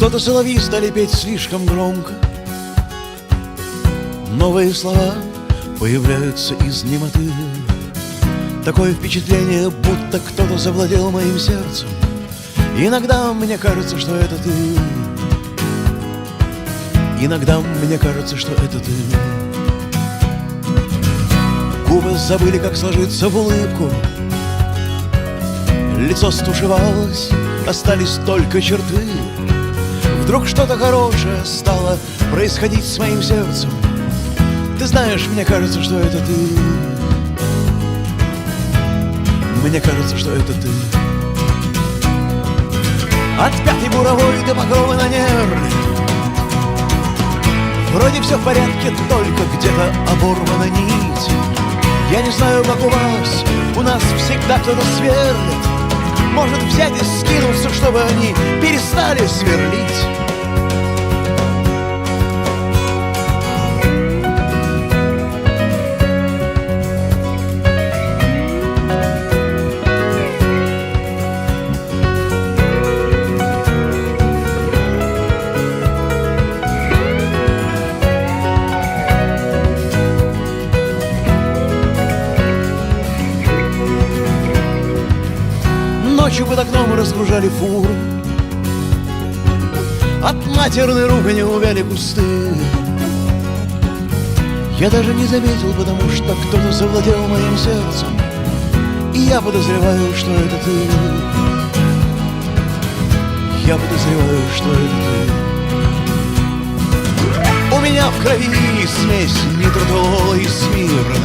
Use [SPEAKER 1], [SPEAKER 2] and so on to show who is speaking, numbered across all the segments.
[SPEAKER 1] Что-то соловьи стали петь слишком громко. Новые слова появляются из немоты. Такое впечатление, будто кто-то завладел моим сердцем. Иногда мне кажется, что это ты. Иногда мне кажется, что это ты. Губы забыли, как сложиться в улыбку. Лицо стушевалось, остались только черты Вдруг что-то хорошее стало происходить с моим сердцем. Ты знаешь, мне кажется, что это ты. Мне кажется, что это ты. От пятой буровой до покровы на нервы. Вроде все в порядке, только где-то оборвана нить. Я не знаю, как у вас, у нас всегда кто-то сверлит. Может взять и скинуться, чтобы они перестали сверлить Ночью под окном разгружали фуру. От матерной ругани увяли кусты. Я даже не заметил, потому что кто-то завладел моим сердцем. И я подозреваю, что это ты. Я подозреваю, что это ты. У меня в крови смесь нитротола и смирна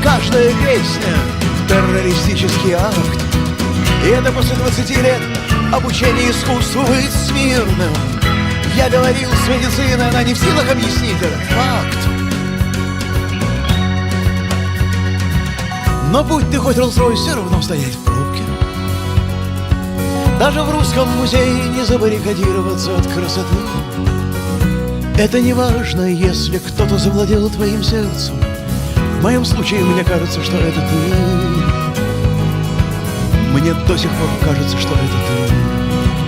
[SPEAKER 1] Каждая песня — террористический акт и это после 20 лет обучения искусству быть смирным. Я говорил с медициной, она не в силах объяснить этот факт. Но будь ты хоть Роллс-Ройс, все равно стоять в пробке Даже в русском музее не забаррикадироваться от красоты. Это не важно, если кто-то завладел твоим сердцем. В моем случае мне кажется, что это ты мне до сих пор кажется, что это ты